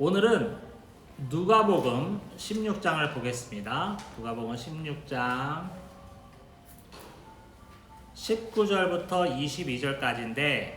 오늘은 누가복음 16장을 보겠습니다. 누가복음 16장 19절부터 22절까지인데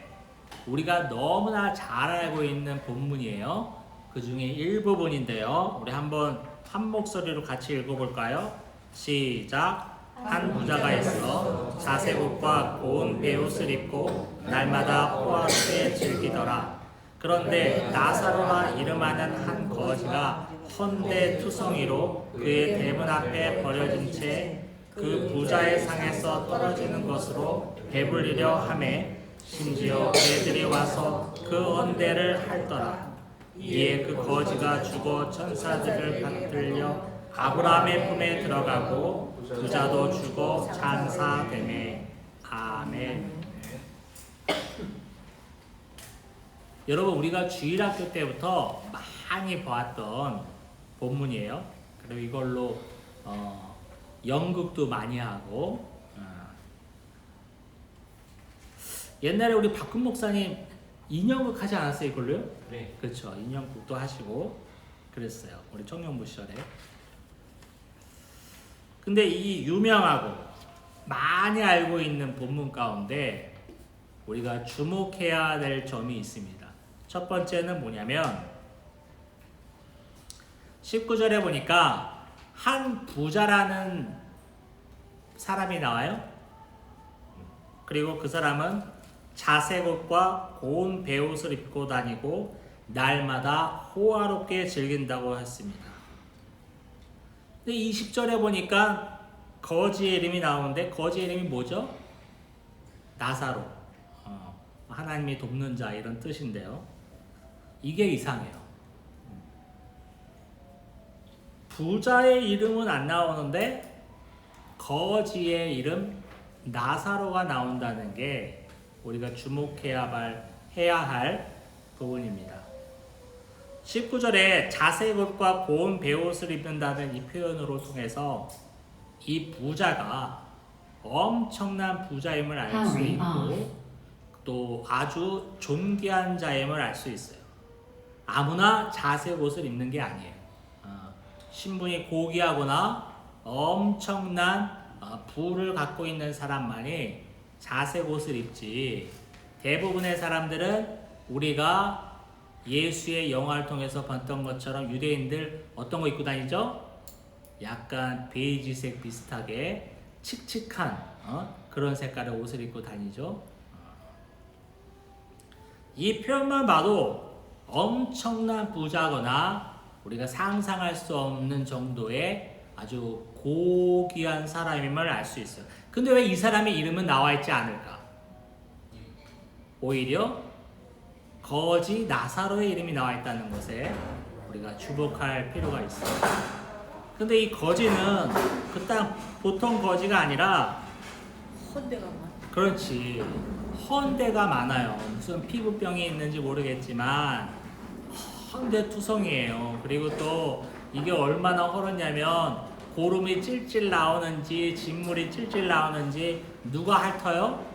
우리가 너무나 잘 알고 있는 본문이에요. 그 중에 일부분인데요. 우리 한번 한 목소리로 같이 읽어볼까요? 시작. 한 부자가 있어 자세옷과 고운 베옷을 입고 날마다 호화롭게 즐기더라. 그런데 나사로라 이름하는 한 거지가 헌데 투성이로 그의 대문 앞에 버려진 채 그 부자의 상에서 떨어지는 것으로 배불리려 함에 심지어 개들이 와서 그 언대를 핥더라. 이에 그 거지가 죽어 천사들을 받들려 아브라함의 품에 들어가고 부자도 죽어 찬사되매 아멘. 여러분 우리가 주일학교 때부터 많이 보았던 본문이에요. 그리고 이걸로 어, 연극도 많이 하고 어. 옛날에 우리 박근 목사님 인형극 하지 않았어요 이걸로요? 네. 그렇죠. 인형극도 하시고 그랬어요. 우리 청년부 시절에. 근데 이 유명하고 많이 알고 있는 본문 가운데 우리가 주목해야 될 점이 있습니다. 첫 번째는 뭐냐면 19절에 보니까 한 부자라는 사람이 나와요. 그리고 그 사람은 자색 옷과 고운 베옷을 입고 다니고 날마다 호화롭게 즐긴다고 했습니다. 근데 20절에 보니까 거지의 이름이 나오는데 거지의 이름이 뭐죠? 나사로. 어, 하나님이 돕는 자 이런 뜻인데요. 이게 이상해요. 부자의 이름은 안 나오는데 거지의 이름 나사로가 나온다는 게 우리가 주목해야 할, 해야 할 부분입니다. 19절에 자색옷과 고운 베옷을 입는다는 이 표현으로 통해서 이 부자가 엄청난 부자임을 알 수 있고 또 아주 존귀한 자임을 알 수 있어요. 아무나 자색 옷을 입는 게 아니에요. 어, 신분이 고귀하거나 엄청난 어, 부를 갖고 있는 사람만이 자색 옷을 입지 대부분의 사람들은 우리가 예수의 영화를 통해서 봤던 것처럼 유대인들 어떤 거 입고 다니죠? 약간 베이지색 비슷하게 칙칙한 어? 그런 색깔의 옷을 입고 다니죠. 이 표현만 봐도 엄청난 부자거나 우리가 상상할 수 없는 정도의 아주 고귀한 사람임을 알 수 있어요. 근데 왜 이 사람의 이름은 나와 있지 않을까? 오히려 거지 나사로의 이름이 나와 있다는 것에 우리가 주목할 필요가 있어요. 근데 이 거지는 그땅 보통 거지가 아니라 헌데가 많아. 그렇지 헌데가 많아요. 무슨 피부병이 있는지 모르겠지만 헌데 투성이에요. 그리고 또 이게 얼마나 헐었냐면 고름이 찔찔 나오는지 진물이 찔찔 나오는지 누가 핥어요?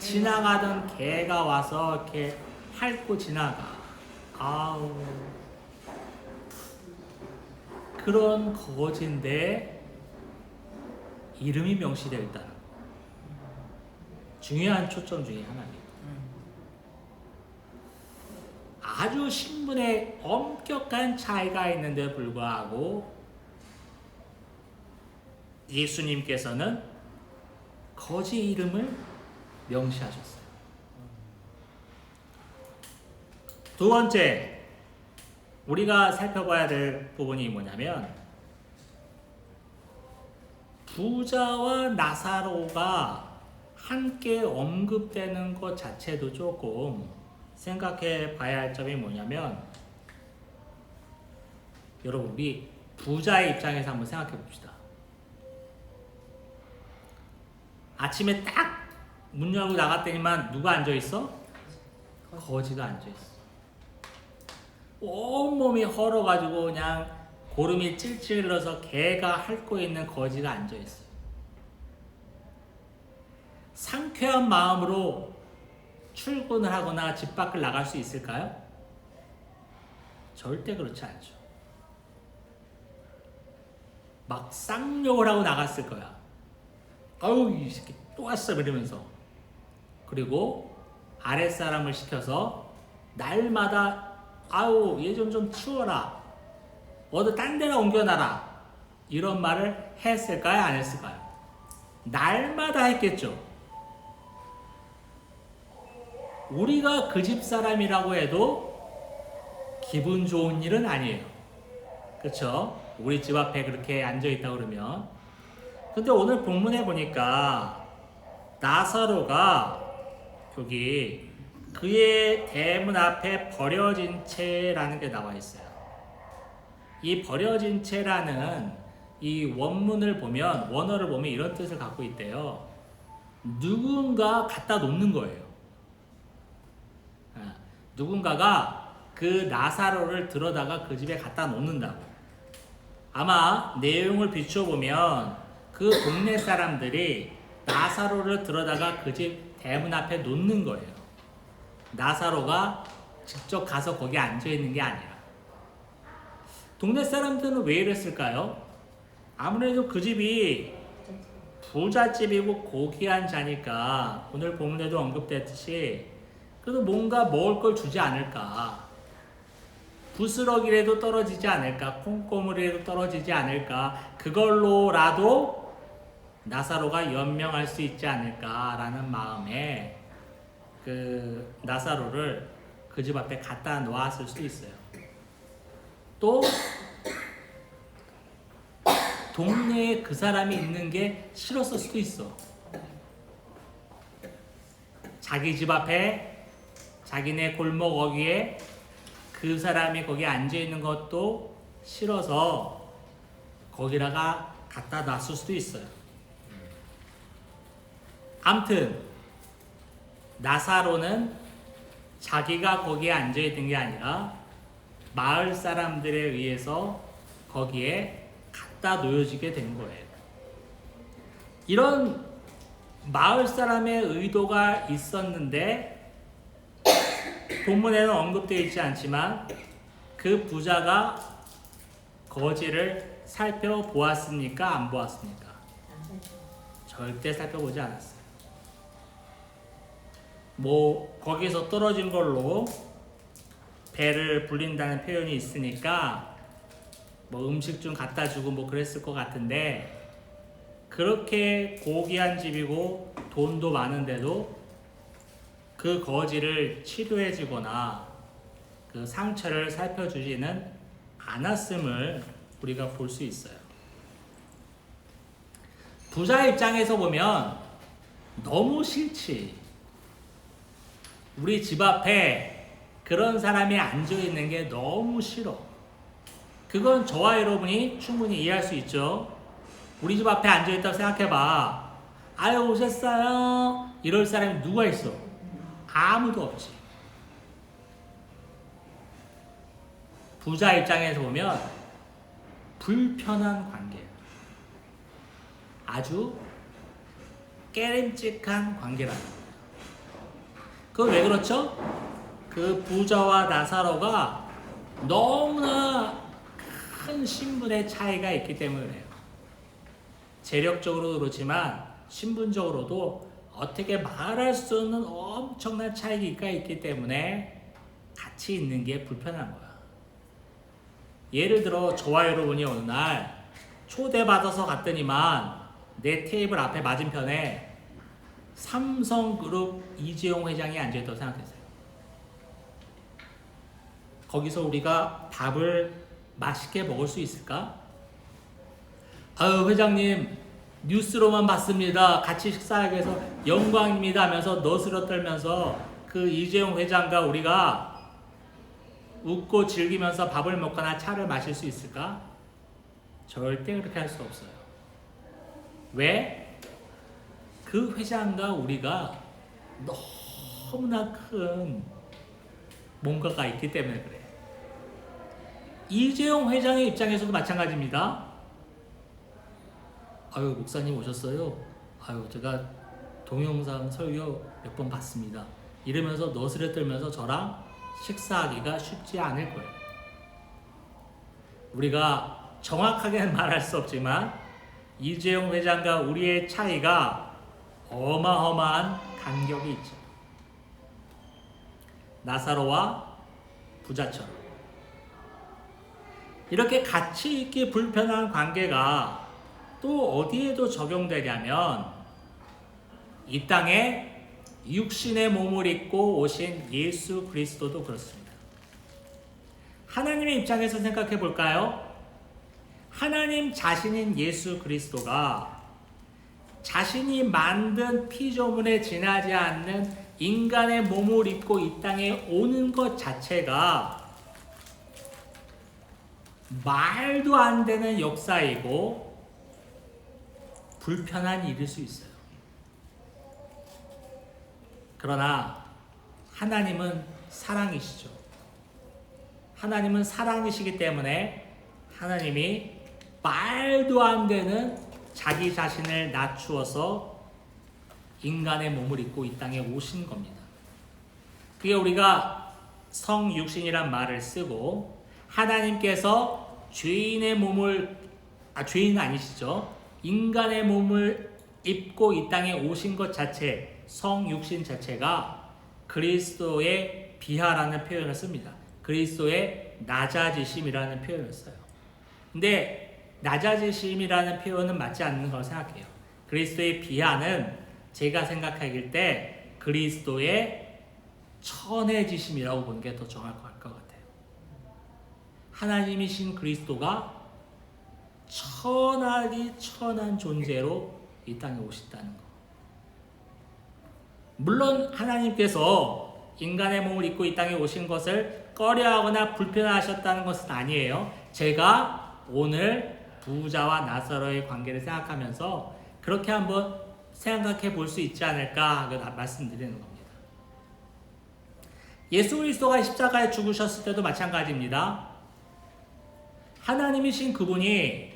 지나가던 개가 와서 이렇게 핥고 지나가. 아우. 그런 거지인데 이름이 명시되어 있다는 거. 중요한 초점 중에 하나입니다. 아주 신분에 엄격한 차이가 있는데 불구하고 예수님께서는 거지 이름을 명시하셨어요. 두 번째, 우리가 살펴봐야 될 부분이 뭐냐면, 부자와 나사로가 함께 언급되는 것 자체도 조금 생각해 봐야 할 점이 뭐냐면, 여러분, 우리 부자의 입장에서 한번 생각해 봅시다. 아침에 딱 문 열고 나갔더니만 누가 앉아 있어? 거지가 앉아 있어. 온몸이 헐어가지고 그냥 고름이 찔찔 흘러서 개가 핥고 있는 거지가 앉아 있어. 상쾌한 마음으로 출근을 하거나 집 밖을 나갈 수 있을까요? 절대 그렇지 않죠. 막 쌍욕을 하고 나갔을 거야. 아유 이 새끼 또 왔어 이러면서 그리고 아랫사람을 시켜서 날마다 아유 얘좀 좀 치워라 어디 딴 데나 옮겨놔라 이런 말을 했을까요 안 했을까요 날마다 했겠죠 우리가 그 집 사람이라고 해도 기분 좋은 일은 아니에요 그렇죠 우리 집 앞에 그렇게 앉아 있다 그러면 근데 오늘 본문에 보니까 나사로가 여기 그의 대문 앞에 버려진 채라는 게 나와 있어요. 이 버려진 채라는 이 원문을 보면 원어를 보면 이런 뜻을 갖고 있대요. 누군가 갖다 놓는 거예요. 아, 누군가가 그 나사로를 들어다가 그 집에 갖다 놓는다고. 아마 내용을 비추어 보면 그 동네 사람들이 나사로를 들어다가 그 집 대문 앞에 놓는 거예요. 나사로가 직접 가서 거기 앉아 있는 게 아니라. 동네 사람들은 왜 이랬을까요? 아무래도 그 집이 부잣집이고 고귀한 자니까 오늘 본문에도 언급됐듯이 그래도 뭔가 먹을 걸 주지 않을까. 부스러기라도 떨어지지 않을까. 콩고물이라도 떨어지지 않을까. 그걸로라도 나사로가 연명할 수 있지 않을까라는 마음에 그 나사로를 그 집 앞에 갖다 놓았을 수도 있어요. 또 동네에 그 사람이 있는 게 싫었을 수도 있어. 자기 집 앞에 자기네 골목 어귀에 그 사람이 거기 앉아 있는 것도 싫어서 거기다가 갖다 놨을 수도 있어요. 암튼 나사로는 자기가 거기에 앉아 있는 게 아니라 마을 사람들에 의해서 거기에 갖다 놓여지게 된 거예요. 이런 마을 사람의 의도가 있었는데 본문에는 언급되어 있지 않지만 그 부자가 거지를 살펴보았습니까? 안 보았습니까? 절대 살펴보지 않았어요. 뭐 거기서 떨어진 걸로 배를 불린다는 표현이 있으니까 뭐 음식 좀 갖다 주고 뭐 그랬을 것 같은데 그렇게 고귀한 집이고 돈도 많은데도 그 거지를 치료해 주거나 그 상처를 살펴주지는 않았음을 우리가 볼 수 있어요. 부자 입장에서 보면 너무 싫지. 우리 집 앞에 그런 사람이 앉아 있는 게 너무 싫어. 그건 저와 여러분이 충분히 이해할 수 있죠. 우리 집 앞에 앉아 있다고 생각해 봐. 아유, 오셨어요? 이럴 사람이 누가 있어? 아무도 없지. 부자 입장에서 보면 불편한 관계. 아주 깨름직한 관계라는 거예요. 그건 왜 그렇죠? 그 부자와 나사로가 너무나 큰 신분의 차이가 있기 때문에 그래요. 재력적으로도 그렇지만 신분적으로도 어떻게 말할 수 없는 엄청난 차이가 있기 때문에 같이 있는 게 불편한 거야. 예를 들어 저와 여러분이 어느 날 초대받아서 갔더니만 내 테이블 앞에 맞은편에 삼성그룹 이재용 회장이 앉아있다고 생각했어요. 거기서 우리가 밥을 맛있게 먹을 수 있을까? 아유 회장님 뉴스로만 봤습니다. 같이 식사하게 해서 영광입니다 하면서 너스러 떨면서 그 이재용 회장과 우리가 웃고 즐기면서 밥을 먹거나 차를 마실 수 있을까? 절대 그렇게 할 수 없어요. 왜? 그 회장과 우리가 너무나 큰 뭔가가 있기 때문에 그래. 이재용 회장의 입장에서도 마찬가지입니다. 아유 목사님 오셨어요. 아유 제가 동영상 설교 몇 번 봤습니다. 이러면서 너스레 떨면서 저랑 식사하기가 쉽지 않을 거예요. 우리가 정확하게는 말할 수 없지만 이재용 회장과 우리의 차이가 어마어마한 간격이 있죠. 나사로와 부자처럼 이렇게 같이 있기 불편한 관계가 또 어디에도 적용되냐면 이 땅에 육신의 몸을 입고 오신 예수 그리스도도 그렇습니다. 하나님의 입장에서 생각해 볼까요? 하나님 자신인 예수 그리스도가 자신이 만든 피조물에 지나지 않는 인간의 몸을 입고 이 땅에 오는 것 자체가 말도 안 되는 역사이고 불편한 일일 수 있어요. 그러나 하나님은 사랑이시죠. 하나님은 사랑이시기 때문에 하나님이 말도 안 되는 자기 자신을 낮추어서 인간의 몸을 입고 이 땅에 오신 겁니다. 그게 우리가 성육신이란 말을 쓰고 하나님께서 죄인의 몸을 아 죄인 아니시죠? 인간의 몸을 입고 이 땅에 오신 것 자체 성육신 자체가 그리스도의 비하라는 표현을 씁니다. 그리스도의 낮아지심이라는 표현을 써요. 근데 낮아지심이라는 표현은 맞지 않는 걸 생각해요. 그리스도의 비하는 제가 생각하길 때 그리스도의 천해지심이라고 보는 게 더 정확할 것 같아요. 하나님이신 그리스도가 천하기 천한 존재로 이 땅에 오셨다는 거. 물론 하나님께서 인간의 몸을 입고 이 땅에 오신 것을 꺼려하거나 불편하셨다는 것은 아니에요. 제가 오늘 부자와 나사로의 관계를 생각하면서 그렇게 한번 생각해 볼 수 있지 않을까 말씀드리는 겁니다. 예수 그리스도가 십자가에 죽으셨을 때도 마찬가지입니다. 하나님이신 그분이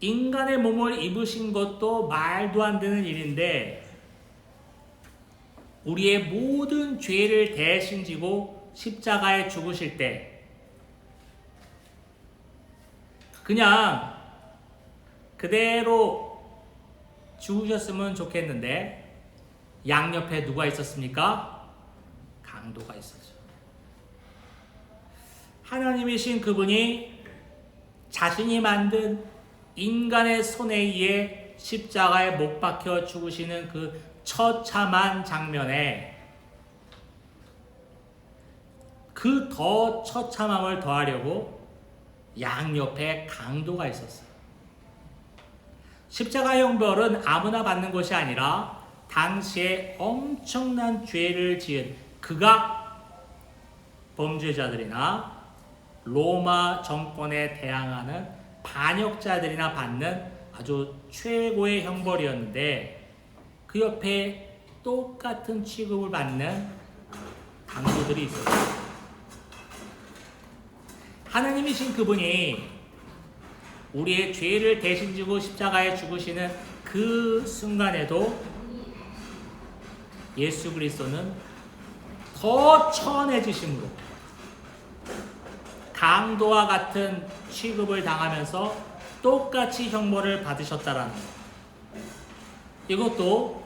인간의 몸을 입으신 것도 말도 안 되는 일인데 우리의 모든 죄를 대신 지고 십자가에 죽으실 때 그냥 그대로 죽으셨으면 좋겠는데 양옆에 누가 있었습니까? 강도가 있었죠. 하나님이신 그분이 자신이 만든 인간의 손에 의해 십자가에 못 박혀 죽으시는 그 처참한 장면에 그 더 처참함을 더하려고 양옆에 강도가 있었어요. 십자가 형벌은 아무나 받는 것이 아니라 당시에 엄청난 죄를 지은 극악 범죄자들이나 로마 정권에 대항하는 반역자들이나 받는 아주 최고의 형벌이었는데 그 옆에 똑같은 취급을 받는 강도들이 있었어요. 하나님이신 그분이 우리의 죄를 대신 지고 십자가에 죽으시는 그 순간에도 예수 그리스도는 더 천해지심으로 강도와 같은 취급을 당하면서 똑같이 형벌을 받으셨다라는 것. 이것도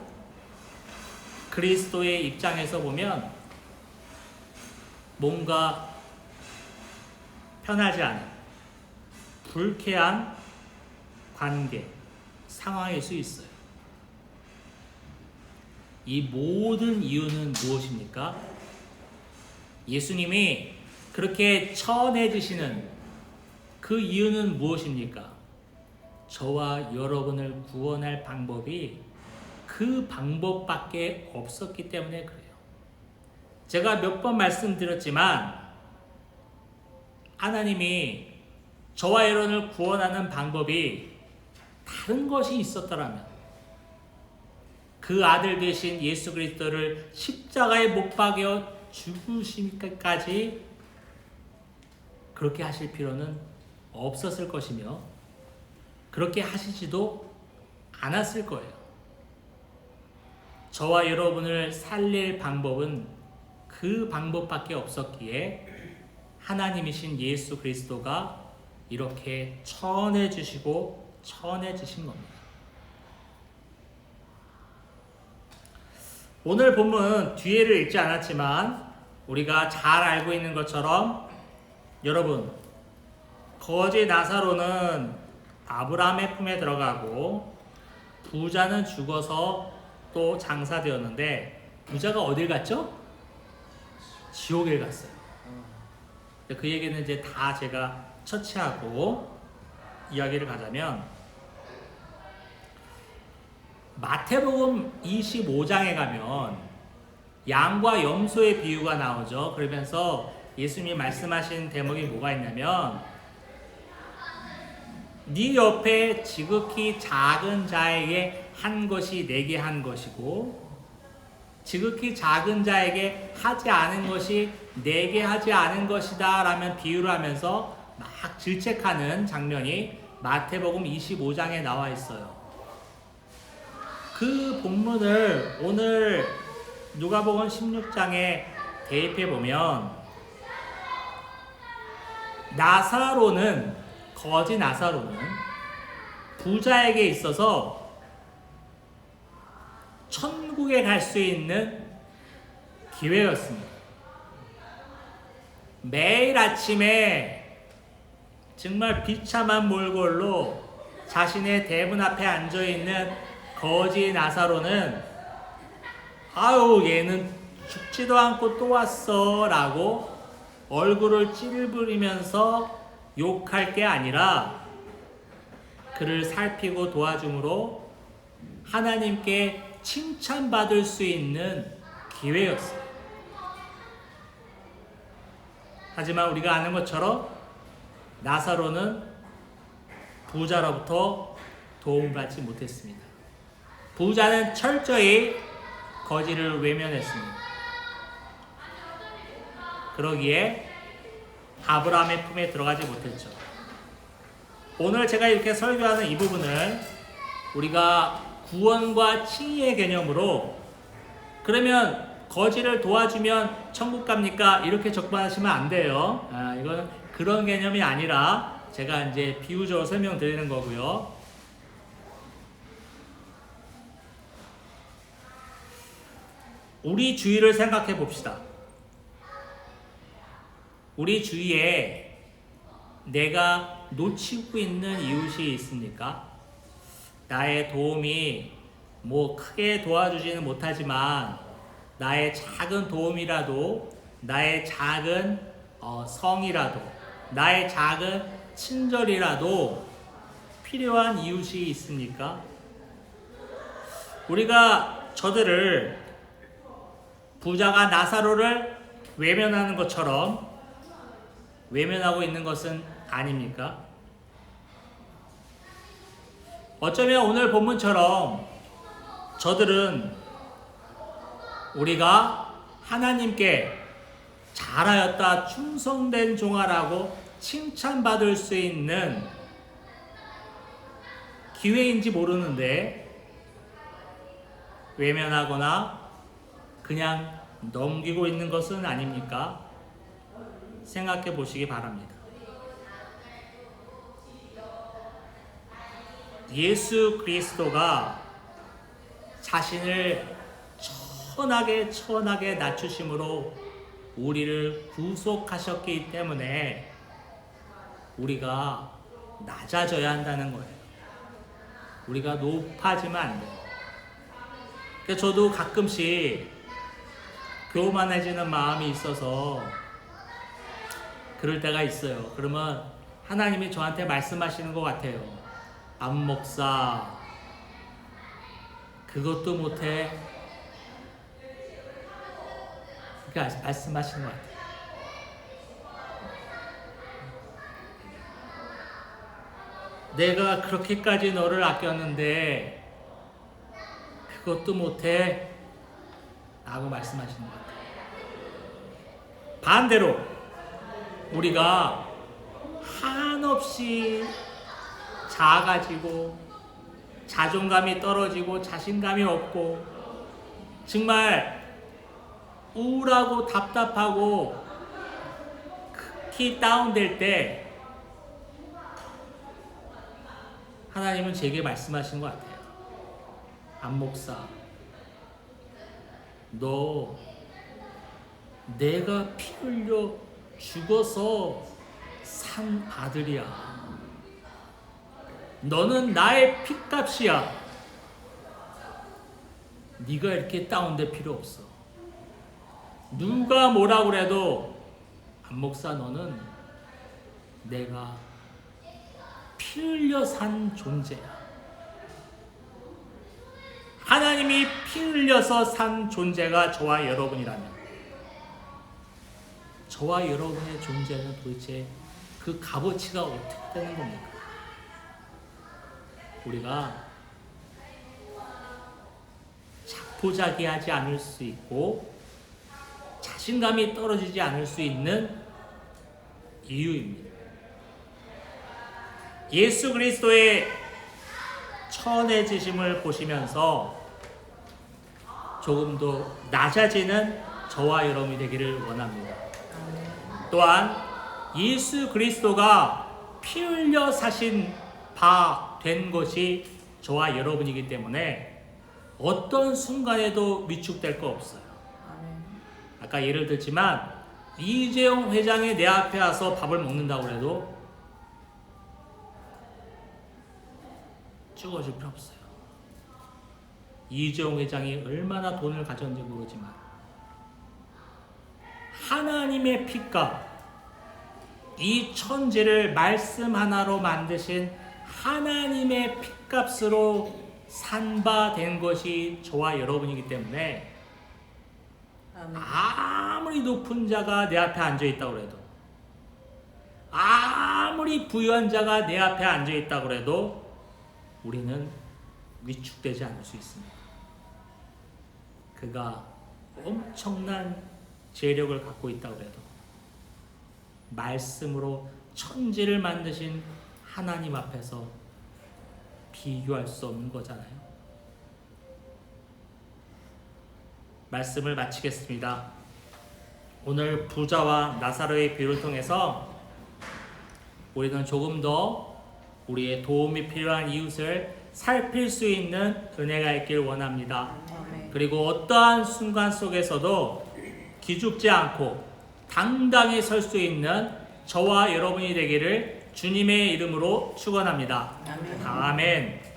그리스도의 입장에서 보면 뭔가 편하지 않은 불쾌한 관계, 상황일 수 있어요. 이 모든 이유는 무엇입니까? 예수님이 그렇게 천해지시는 그 이유는 무엇입니까? 저와 여러분을 구원할 방법이 그 방법밖에 없었기 때문에 그래요. 제가 몇 번 말씀드렸지만 하나님이 저와 여러분을 구원하는 방법이 다른 것이 있었더라면 그 아들 되신 예수 그리스도를 십자가에 못 박여 죽으심까지 그렇게 하실 필요는 없었을 것이며 그렇게 하시지도 않았을 거예요. 저와 여러분을 살릴 방법은 그 방법밖에 없었기에 하나님이신 예수 그리스도가 이렇게 천해 주시고 천해 주신 겁니다. 오늘 본문 뒤에를 읽지 않았지만 우리가 잘 알고 있는 것처럼 여러분 거지 나사로는 아브라함의 품에 들어가고 부자는 죽어서 또 장사되었는데 부자가 어딜 갔죠? 지옥에 갔어요. 그 얘기는 이제 다 제가 처치하고 이야기를 가자면 마태복음 25장에 가면 양과 염소의 비유가 나오죠. 그러면서 예수님이 말씀하신 대목이 뭐가 있냐면 네 옆에 지극히 작은 자에게 한 것이 내게 한 것이고 지극히 작은 자에게 하지 않은 것이 내게 하지 않은 것이다 라면 비유를 하면서 막 질책하는 장면이 마태복음 25장에 나와 있어요. 그 본문을 오늘 누가복음 16장에 대입해 보면 나사로는 거지 나사로는 부자에게 있어서 천국에 갈 수 있는 기회였습니다. 매일 아침에 정말 비참한 몰골로 자신의 대문 앞에 앉아 있는 거지 나사로는 아유 얘는 죽지도 않고 또 왔어 라고 얼굴을 찌르부리면서 욕할 게 아니라 그를 살피고 도와줌으로 하나님께 칭찬받을 수 있는 기회였어요. 하지만 우리가 아는 것처럼 나사로는 부자로부터 도움받지 못했습니다. 부자는 철저히 거지를 외면했습니다. 그러기에 아브라함의 품에 들어가지 못했죠. 오늘 제가 이렇게 설교하는 이 부분을 우리가 구원과 칭의의 개념으로 그러면 거지를 도와주면 천국 갑니까? 이렇게 접근하시면 안 돼요. 아, 이거는 그런 개념이 아니라 제가 이제 비유적으로 설명드리는 거고요. 우리 주위를 생각해 봅시다. 우리 주위에 내가 놓치고 있는 이웃이 있습니까? 나의 도움이 뭐 크게 도와주지는 못하지만 나의 작은 도움이라도 나의 작은 어, 성이라도 나의 작은 친절이라도 필요한 이웃이 있습니까? 우리가 저들을 부자가 나사로를 외면하는 것처럼 외면하고 있는 것은 아닙니까? 어쩌면 오늘 본문처럼 저들은 우리가 하나님께 잘하였다 충성된 종아라고 칭찬받을 수 있는 기회인지 모르는데 외면하거나 그냥 넘기고 있는 것은 아닙니까? 생각해 보시기 바랍니다. 예수 그리스도가 자신을 천하게 천하게 낮추심으로 우리를 구속하셨기 때문에 우리가 낮아져야 한다는 거예요. 우리가 높아지면 안 돼요. 그래서 저도 가끔씩 교만해지는 마음이 있어서 그럴 때가 있어요. 그러면 하나님이 저한테 말씀하시는 것 같아요. 안 목사, 그것도 못해. 그렇게 말씀하시는 것 같아요. 내가 그렇게까지 너를 아꼈는데 그것도 못해 라고 말씀하시는 것 같아요. 반대로 우리가 한없이 작아지고 자존감이 떨어지고 자신감이 없고 정말 우울하고 답답하고 특히 다운될 때 하나님은 제게 말씀하신 것 같아요. 안 목사, 너 내가 피 흘려 죽어서 산 아들이야. 너는 나의 피값이야. 네가 이렇게 다운될 필요 없어. 누가 뭐라 그래도 안 목사 너는 내가 피 흘려 산 존재야. 하나님이 피 흘려서 산 존재가 저와 여러분이라면 저와 여러분의 존재는 도대체 그 값어치가 어떻게 되는 겁니까? 우리가 자포자기하지 않을 수 있고 자신감이 떨어지지 않을 수 있는 이유입니다. 예수 그리스도의 천해지심을 보시면서 조금 더 낮아지는 저와 여러분이 되기를 원합니다. 또한 예수 그리스도가 피 흘려 사신 바 된 것이 저와 여러분이기 때문에 어떤 순간에도 위축될 거 없어요. 아까 예를 들지만 이재용 회장이 내 앞에 와서 밥을 먹는다고 해도 찍어줄 필요 없어요. 이재용 회장이 얼마나 돈을 가졌는지 모르지만 하나님의 피값 이 천지를 말씀 하나로 만드신 하나님의 피값으로 산바된 것이 저와 여러분이기 때문에. 아무리 높은 자가 내 앞에 앉아 있다고 해도 아무리 부유한 자가 내 앞에 앉아 있다고 해도 우리는 위축되지 않을 수 있습니다. 그가 엄청난 재력을 갖고 있다고 해도 말씀으로 천지를 만드신 하나님 앞에서 비교할 수 없는 거잖아요. 말씀을 마치겠습니다. 오늘 부자와 나사로의 비유를 통해서 우리는 조금 더 우리의 도움이 필요한 이웃을 살필 수 있는 은혜가 있길 원합니다. 그리고 어떠한 순간 속에서도 기죽지 않고 당당히 설 수 있는 저와 여러분이 되기를 주님의 이름으로 축원합니다. 아멘. 아멘.